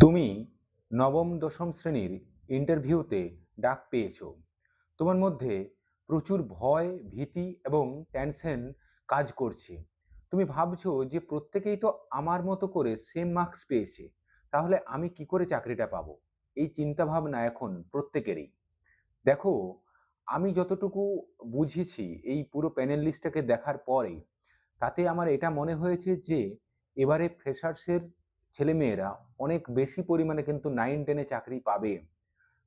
তুমি নবম, দশম শ্রেণির ইন্টারভিউতে ডাক পেয়েছ। তোমার মধ্যে প্রচুর ভয়, ভীতি এবং টেনশন কাজ করছে। তুমি ভাবছ যে প্রত্যেকেই তো আমার মতো করে সেম মার্কস পেয়েছে। তাহলে আমি কি করে চাকরিটা পাবো? এই চিন্তা ভাবনা এখন প্রত্যেকেরই। দেখো, আমি যতটুকু বুঝেছি এই পুরো প্যানেল লিস্টটাকে দেখার পরে তাতে আমার এটা মনে হয়েছে যে, এবারে ফ্রেশার্সের ছেলেমেয়েরা অনেক বেশি পরিমাণে কিন্তু নাইন টেনে চাকরি পাবে।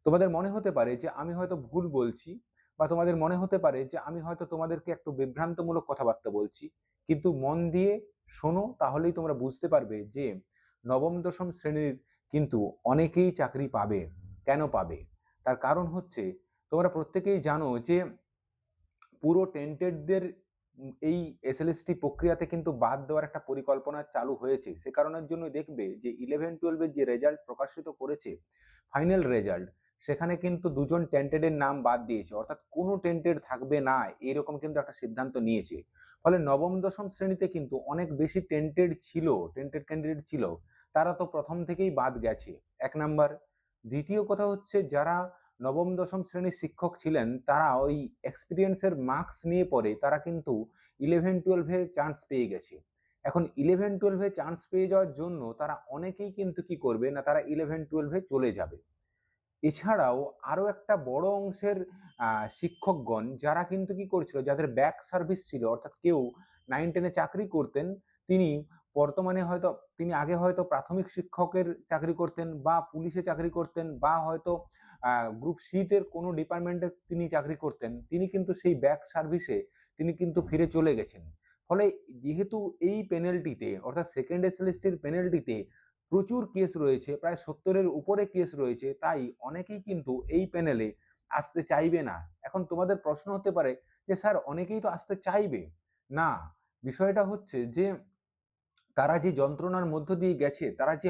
তোমাদের মনে হতে পারে যে আমি হয়তো ভুল বলছি বা তোমাদের মনে হতে পারে যে আমি হয়তো তোমাদেরকে একটু বিভ্রান্তমূলক কথাবার্তা বলছি। কিন্তু মন দিয়ে শোনো, তাহলেই তোমরা বুঝতে পারবে যে নবম, দশম শ্রেণির কিন্তু অনেকেই চাকরি পাবে। কেন পাবে? তার কারণ হচ্ছে, তোমরা প্রত্যেকেই জানো যে পুরো টেন্টেডদের এই এসএলএসটি প্রক্রিয়াতে কিন্তু বাদ দেওয়ার একটা পরিকল্পনা চালু হয়েছে। সে কারণের জন্য দেখবে যে ইলেভেন টুয়েলভের যে রেজাল্ট প্রকাশিত করেছে ফাইনাল রেজাল্ট সেখানে কিন্তু দুজন টেন্টেডের নাম বাদ দিয়েছে। অর্থাৎ কোনো টেন্টেড থাকবে না এরকম কিন্তু একটা সিদ্ধান্ত নিয়েছে। ফলে নবম, দশম শ্রেণীতে কিন্তু অনেক বেশি টেন্টেড ছিল টেন্টেড ক্যান্ডিডেট ছিল। তারা তো প্রথম থেকেই বাদ গেছে। এক নাম্বার। দ্বিতীয় কথা হচ্ছে যারা নবম, দশম শ্রেণির শিক্ষক ছিলেন, তারা ওই এক্সপিরিয়েন্সের মার্কস নিয়ে পড়ে, তারা কিন্তু ইলেভেন টুয়েলভে চান্স পেয়ে গেছে। এখন ইলেভেন টুয়েলভে চান্স পেয়ে যাওয়ার জন্য তারা অনেকেই কিন্তু কি করবে না, তারা ইলেভেন টুয়েলভে চলে যাবে। এছাড়াও আরও একটা বড় অংশের শিক্ষকগণ যারা কিন্তু কি করছিল, যাদের ব্যাক সার্ভিস ছিল, অর্থাৎ কেউ নাইন টেনে চাকরি করতেন, তিনি বর্তমানে হয়তো তিনি আগে হয়তো প্রাথমিক শিক্ষকের চাকরি করতেন বা পুলিশে চাকরি করতেন বা হয়তো গ্রুপ সিতের কোনো ডিপার্টমেন্টে তিনি চাকরি করতেন, তিনি কিন্তু সেই ব্যাক সার্ভিসে তিনি কিন্তু ফিরে চলে গেছেন। ফলে যেহেতু এই পেনাল্টিতে অর্থাৎ সেকেন্ড এসএলএসটির পেনাল্টিতে প্রচুর কেস রয়েছে, প্রায় সত্তরের উপরে কেস রয়েছে, তাই অনেকেই কিন্তু এই প্যানেলে আসতে চাইবে না। এখন তোমাদের প্রশ্ন হতে পারে যে, স্যার, অনেকেই তো আসতে চাইবে? না, বিষয়টা হচ্ছে যে তারা যে যন্ত্রণার মধ্য দিয়ে গেছে, তারা যে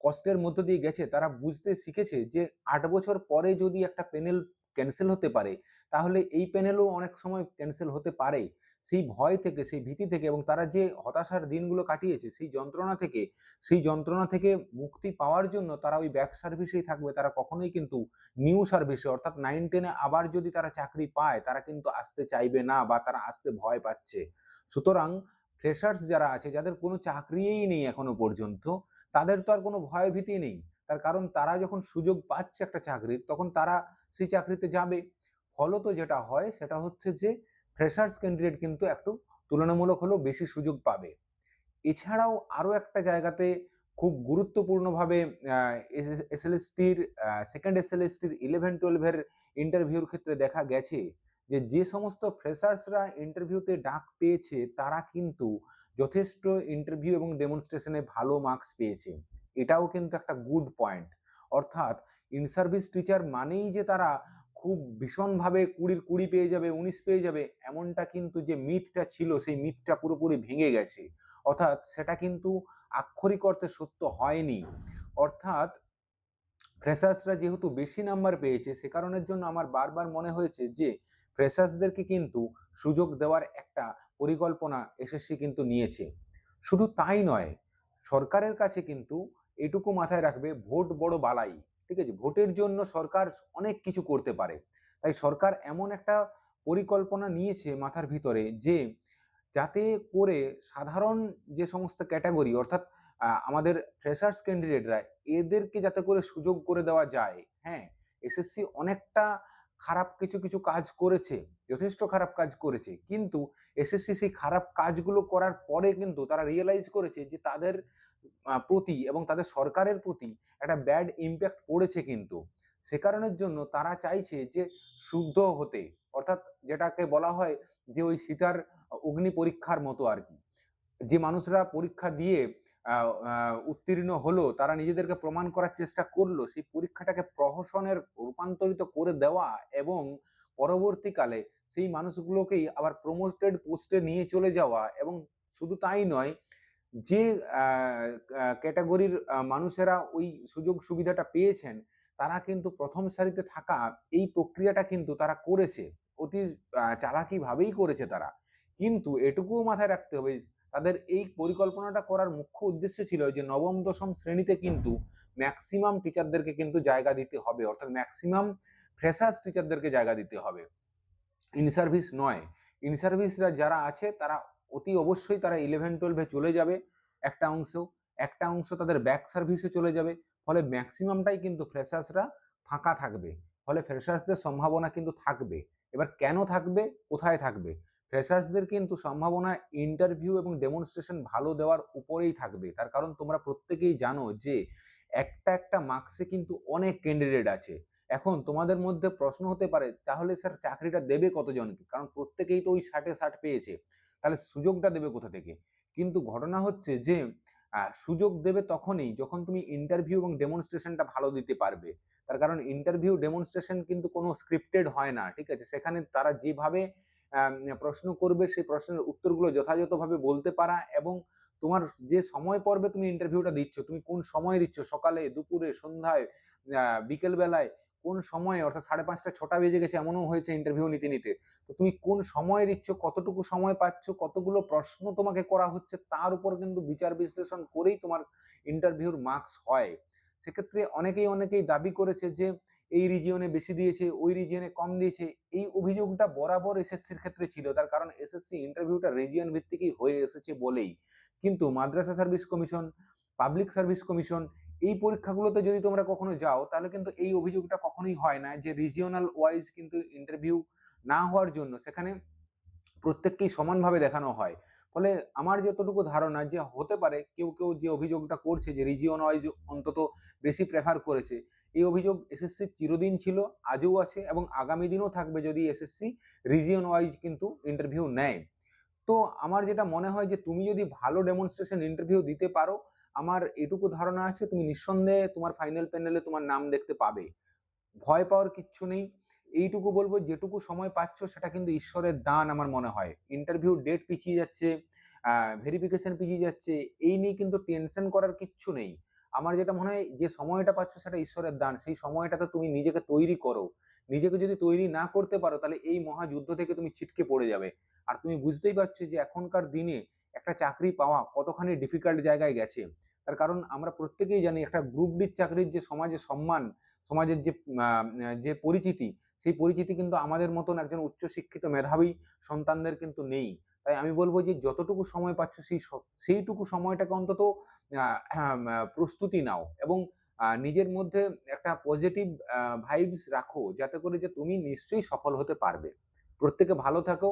কষ্টের মধ্য দিয়ে গেছে, তারা বুঝতে শিখেছে যে আট বছর পরে যদি একটা প্যানেল ক্যান্সেল হতে পারে, তাহলে এই প্যানেলও অনেক সময় ক্যান্সেল হতে পারে। সেই ভয় থেকে, সেই ভীতি থেকে এবং তারা যে হতাশার দিনগুলো কাটিয়েছে, সেই যন্ত্রণা থেকে, সেই যন্ত্রণা থেকে মুক্তি পাওয়ার জন্য তারা ওই ব্যাক সার্ভিসেই থাকবে। তারা কখনোই কিন্তু নিউ সার্ভিসে অর্থাৎ নাইন টেনে আবার যদি তারা চাকরি পায়, তারা কিন্তু আসতে চাইবে না বা তারা আসতে ভয় পাচ্ছে। সুতরাং ফ্রেশার্স যারা আছে যাদের কোনো চাকরিই নেই এখনও পর্যন্ত তাদের তো আর কোনো ভয় ভীতি নেই তার কারণ তারা যখন সুযোগ পাচ্ছে একটা চাকরির তখন তারা সেই চাকরিতে যাবে ফলত যেটা হয় সেটা হচ্ছে যে ফ্রেশার্স ক্যান্ডিডেট কিন্তু একটু তুলনামূলক হলেও বেশি সুযোগ পাবে এছাড়াও আরও একটা জায়গাতে খুব গুরুত্বপূর্ণভাবে এসএলএসটির সেকেন্ড এসএলএসটির ইলেভেন টুয়েলভের ইন্টারভিউর ক্ষেত্রে দেখা গেছে যে যে সমস্ত ফ্রেশার্সরা ইন্টারভিউতে ডাক পেয়েছে, তারা কিন্তু যথেষ্ট ইন্টারভিউ এবং ডেমনস্ট্রেশনে ভালো মার্কস পেয়েছে। এটাও কিন্তু একটা গুড পয়েন্ট অর্থাৎ ইন সার্ভিস টিচার মানেই যে তারা খুব ভীষণভাবে কুড়ির কুড়ি পেয়ে যাবে, উনিশ পেয়ে যাবে, এমনটা কিন্তু যে মিথটা ছিল, সেই মিথটা পুরোপুরি ভেঙে গেছে। অর্থাৎ সেটা কিন্তু আক্ষরিক অর্থে সত্য হয়নি। অর্থাৎ ফ্রেশার্সরা যেহেতু বেশি নাম্বার পেয়েছে, সে কারণের জন্য আমার বারবার মনে হয়েছে যে ফ্রেশার্সদেরকে কিন্তু সুযোগ দেওয়ার একটা পরিকল্পনা এসএসসি কিন্তু নিয়েছে। শুধু তাই নয়, সরকারের কাছে কিন্তু এটুকু মাথায় রাখবে, ভোট বড় বালাই, ঠিক আছে? ভোটের জন্য সরকার অনেক কিছু করতে পারে। তাই সরকার এমন একটা পরিকল্পনা নিয়েছে মাথার ভিতরে যে, যাতে করে সাধারণ যে সমস্ত ক্যাটাগরি অর্থাৎ আমাদের ফ্রেশার্স ক্যান্ডিডেটরা এদেরকে যাতে করে সুযোগ করে দেওয়া যায়। হ্যাঁ এসএসসি অনেকটা খারাপ কিছু কিছু কাজ করেছে, যথেষ্ট খারাপ কাজ করেছে, কিন্তু এসএসসি সেই খারাপ কাজগুলো করার পরে কিন্তু তারা রিয়েলাইজ করেছে যে তাদের প্রতি এবং তাদের সরকারের প্রতি একটা ব্যাড ইম্প্যাক্ট পড়েছে কিন্তু। সে কারণের জন্য তারা চাইছে যে শুদ্ধ হতে, অর্থাৎ যেটাকে বলা হয় যে ওই সীতার অগ্নি পরীক্ষার মতো আর কি। যে মানুষরা পরীক্ষা দিয়ে উত্তীর্ণ হলো, তারা নিজেদেরকে প্রমাণ করার চেষ্টা করল, সেই পরীক্ষাটাকে প্রহসনের রূপান্তরিত করে দেওয়া এবং পরবর্তীকালে সেই মানুষগুলোকেই আবার প্রমোটেড পোস্টে নিয়ে চলে যাওয়া এবং শুধু তাই নয়, যে ক্যাটাগরির মানুষেরা ওই সুযোগ সুবিধাটা পেয়েছেন, তারা কিন্তু প্রথম সারিতে থাকা এই প্রক্রিয়াটা কিন্তু তারা করেছে। অতি চালাকি ভাবেই করেছে তারা। কিন্তু এটুকুও মাথায় রাখতে হবে তাদের এই পরিকল্পনাটা করার মুখ্য উদ্দেশ্য ছিল যে নবম, দশম শ্রেণীতে কিন্তু ম্যাক্সিমাম টিচারদেরকে কিন্তু জায়গা দিতে হবে। অর্থাৎ ম্যাক্সিমাম ফ্রেশার্স টিচারদেরকে জায়গা দিতে হবে। ইন সার্ভিস নয়। ইন সার্ভিসরা যারা আছে, তারা অতি অবশ্যই তারা ইলেভেন টুয়েলভে চলে যাবে একটা অংশ। একটা অংশ তাদের ব্যাক সার্ভিসে চলে যাবে। ফলে ম্যাক্সিমামটাই কিন্তু ফ্রেশার্সরা ফাঁকা থাকবে। ফলে ফ্রেশার্সদের সম্ভাবনা কিন্তু থাকবে। এবার কেন থাকবে? কোথায় থাকবে? ফ্রেশার্সদের কিন্তু সম্ভাবনা ইন্টারভিউ এবং ডেমনস্ট্রেশন ভালো দেওয়ার উপরেই থাকবে। তার কারণ তোমরা প্রত্যেকেই জানো যে একটা একটা মার্কসে কিন্তু অনেক ক্যান্ডিডেট আছে। এখন তোমাদের মধ্যে প্রশ্ন হতে পারে, তাহলে স্যার চাকরিটা দেবে কতজনকে? কারণ প্রত্যেকেই তো ওই ষাটে ষাট পেয়েছে। তাহলে সুযোগটা দেবে কোথা থেকে? কিন্তু ঘটনা হচ্ছে যে সুযোগ দেবে তখনই যখন তুমি ইন্টারভিউ এবং ডেমনস্ট্রেশনটা ভালো দিতে পারবে। তার কারণ ইন্টারভিউ ডেমনস্ট্রেশন কিন্তু কোনো স্ক্রিপ্টেড হয় না, ঠিক আছে? সেখানে তারা যেভাবে প্রশ্ন করবে সেই প্রশ্নের উত্তরগুলো যথাযথভাবে বলতে পারা এবং তোমার যে সময় পর্বে তুমি ইন্টারভিউটা দিচ্ছ তুমি কোন সময় দিচ্ছ? সকালে দুপুরে সন্ধ্যায় আহ, বিকেল বেলায় কোন সময়ে? অর্থাৎ সাড়ে পাঁচটা ছটা বেজে গেছে এমনও হয়েছে ইন্টারভিউ নিতে নিতে তো তুমি কোন সময় দিচ্ছ? কতটুকু সময় পাচ্ছ? কতগুলো প্রশ্ন তোমাকে করা হচ্ছে? তার উপর কিন্তু বিচার বিশ্লেষণ করেই তোমার ইন্টারভিউর মার্কস হয়। সেক্ষেত্রে অনেকেই অনেকেই দাবি করেছে যে এই রিজিয়নে বেশি দিয়েছে, ওই রিজিয়নে কম দিয়েছে, এই অভিযোগটা বরাবর এসএসসির ক্ষেত্রে ছিল। তার কারণ এসএসসি ইন্টারভিউটা রিজিয়ন ভিত্তিকই হয়ে এসেছে বলেই। কিন্তু মাদ্রাসা service commission public service commission এই পরীক্ষাগুলোতে যদি তোমরা কখনো যাও, তাহলে কিন্তু এই অভিযোগটা কখনোই হয় না যে রিজিওনাল ওয়াইজ কিন্তু ইন্টারভিউ না হওয়ার জন্য সেখানে প্রত্যেককেই সমানভাবে দেখানো হয়। ফলে আমার যতটুকু ধারণা যে হতে পারে, কেউ কেউ যে অভিযোগটা করছে যে রিজিয়ন ওয়াইজ অন্তত বেশি প্রেফার করেছে এই অভিযোগ এসএসসি চিরদিন ছিল, আজও আছে এবং আগামী দিনও থাকবে যদি এসএসসি রিজিয়ন ওয়াইজ কিন্তু ইন্টারভিউ নেয়। তো আমার যেটা মনে হয় যে তুমি যদি ভালো ডেমনস্ট্রেশন ইন্টারভিউ দিতে পারো, আমার এটুকু ধারণা আছে তুমি নিঃসন্দেহে তোমার ফাইনাল প্যানেলে তোমার নাম দেখতে পাবে। ভয় পাওয়ার কিচ্ছু নেই। এইটুকু বলব, যেটুকু সময় পাচ্ছ সেটা কিন্তু ঈশ্বরের দান আমার মনে হয়। ইন্টারভিউ ডেট পিছিয়ে যাচ্ছে ভেরিফিকেশন পিছিয়ে যাচ্ছে, এই নিয়ে কিন্তু টেনশন করার কিচ্ছু নেই। আমার যেটা মনে হয়, যে সময়টা পাচ্ছ সেটা ঈশ্বরের দান। সেই সময়টাতে তুমি নিজেকে তৈরি করো। নিজেকে যদি তৈরি না করতে পারো, তাহলে এই মহাযুদ্ধ থেকে তুমি ছিটকে পড়ে যাবে। আর তুমি বুঝতেই পারছ যে এখনকার দিনে একটা চাকরি পাওয়া কতখানি ডিফিকাল্ট জায়গায় গেছে। তার কারণ আমরা প্রত্যেকেই জানি, একটা গ্রুপ ডির চাকরির যে সমাজে সম্মান, সমাজের যে যে পরিচিতি, সেই পরিচিতি কিন্তু আমাদের মতন একজন উচ্চশিক্ষিত মেধাবী সন্তানদের কিন্তু নেই। তাই আমি বলব যে যতটুকু সময় পাচ্ছ সেই সেইটুকু সময়টাকে অন্তত আহ, প্রস্তুতি নাও এবং নিজের মধ্যে একটা পজিটিভ ভাইবস রাখো যাতে করে যে তুমি নিশ্চয়ই সফল হতে পারবে। প্রত্যেকে ভালো থাকো।